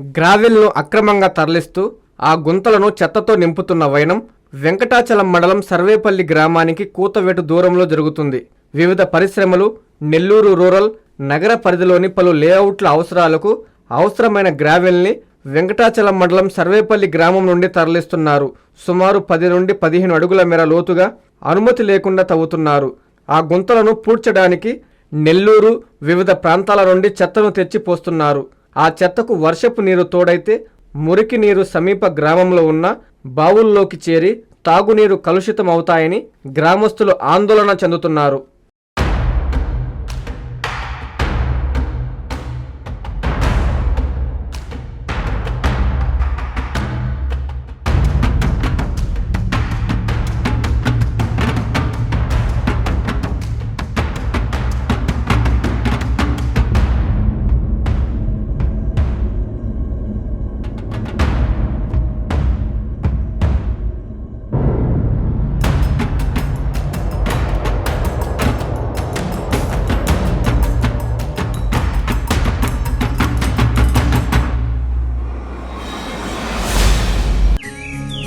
గ్రావెల్ను అక్రమంగా తరలిస్తూ ఆ గుంతలను చెత్తతో నింపుతున్న వైనం వెంకటాచలం మండలం సర్వేపల్లి గ్రామానికి కూతవేటు దూరంలో జరుగుతుంది. వివిధ పరిశ్రమలు నెల్లూరు రూరల్ నగర పరిధిలోని పలు లేఅవుట్ల అవసరాలకు అవసరమైన గ్రావెల్ని వెంకటాచలం మండలం సర్వేపల్లి గ్రామం నుండి తరలిస్తున్నారు. సుమారు పది నుండి పదిహేను అడుగుల మేర లోతుగా అనుమతి లేకుండా తవ్వుతున్నారు. ఆ గుంతలను పూడ్చడానికి నెల్లూరు వివిధ ప్రాంతాల నుండి చెత్తను తెచ్చి పోస్తున్నారు ఆ చెత్తకు వర్షపు నీరు తోడైతే మురికి నీరు సమీప గ్రామంలో ఉన్న బావుల్లోకి చేరి తాగునీరు కలుషితం అవుతాయని గ్రామస్తులు ఆందోళన చెందుతున్నారు.